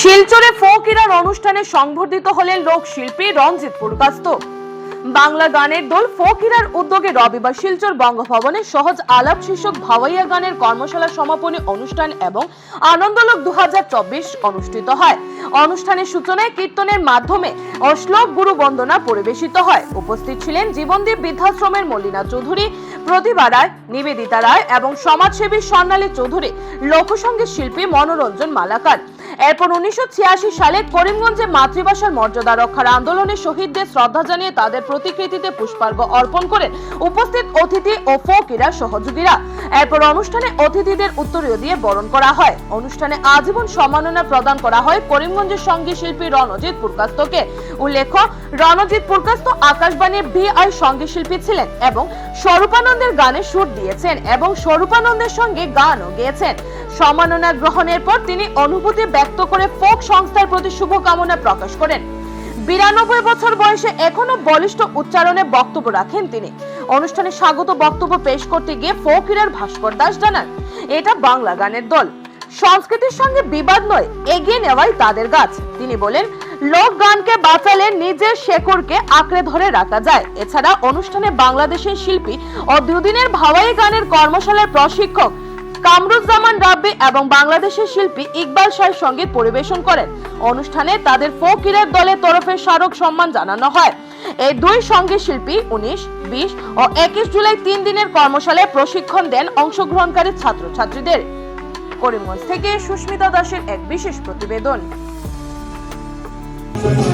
শিলচরে folk ইরার অনুষ্ঠানে সংবর্ধিত হলেন লোকশিল্পী রঞ্জিত পুরকাস্ত বাংলা গানের দল ফোক ইরার উদ্যোগে রবিবার শিলচর বঙ্গভবনে সহজ আলাপ শীর্ষক ভাওয়াইয়া গানের কর্মশালা সমাপনী অনুষ্ঠান এবং আনন্দলোক দুই হাজার চব্বিশ অনুষ্ঠিত হয়। অনুষ্ঠানের সূচনায় কীর্তনের মাধ্যমে অশ্লোক গুরু বন্দনা পরিবেশিত হয়। উপস্থিত ছিলেন জীবনদীপ বৃদ্ধাশ্রমের মল্লিনা চৌধুরী প্রতিভা রায়, নিবেদিতা রায় এবং সমাজসেবী স্বর্ণালী চৌধুরী, লোকসঙ্গীত শিল্পী মনোরঞ্জন মালাকার। এরপর উনিশশো সালে করিমগঞ্জে মাতৃভাষার মর্যাদা রক্ষার আন্দোলনে শহীদদের শ্রদ্ধা জানিয়ে তাদের প্রতিকৃতিতে পুষ্পার্ঘ অর্পণ করেন উপস্থিত অতিথি ও ফকিরা সহযোগীরা। এরপর অনুষ্ঠানে অতিথিদের উত্তরীয় দিয়ে বরণ করা হয়। অনুষ্ঠানে আজীবন সম্মাননা প্রদান করা হয় করিমগঞ্জের সংগীত শিল্পী রণজিৎ পুরকাস্তকে। উল্লেখ্য, রণজিৎ পুরকাস্ত আকাশবাণীর ভিআই সংগীত শিল্পী ছিলেন এবং স্বরূপানন্দের গানে সুর দিয়েছেন এবং স্বরূপানন্দের সঙ্গে গানও গেয়েছেন। সম্মাননা গ্রহণের পর তিনি অনুভূতি ব্যক্ত করে ফোক সংস্থার প্রতি শুভকামনা প্রকাশ করেন। বিরানব্বই বছর বয়সে এখনও বলিষ্ঠ উচ্চারণে বক্তব্য রাখেন তিনি। অনুষ্ঠানে স্বাগত বক্তব্য পেশ করতে গিয়ে ফকিরের ভাস্কর দাস জানান, এটা বাংলা গানের দল। সংস্কৃতির সঙ্গে বিবাদ নয়, এগিয়ে নেওয়াই তাদের গাছ। তিনি বলেন লোক গানকে বাঁচালে নিজের শেকড়কে আঁকড়ে ধরে রাখা যায়। এছাড়া অনুষ্ঠানে বাংলাদেশের শিল্পী ও দুদিনের ভাওয়াই গানের কর্মশালার প্রশিক্ষক কামরুজ্জামান রাব্বি এবং বাংলাদেশের শিল্পী ইকবাল শাহ সংগীত পরিবেশন করেন। অনুষ্ঠানে তাদের ফকিরের দলের তরফে স্মারক সম্মান জানানো হয়। এই দুই সংগীত শিল্পী উনিশ, বিশ ও একুশ জুলাই তিন দিনের কর্মশালায় প্রশিক্ষণ দেন অংশগ্রহণকারী ছাত্রছাত্রীদের। করিমগঞ্জ থেকে সুস্মিতা দাসের এক বিশেষ প্রতিবেদন। Thank you.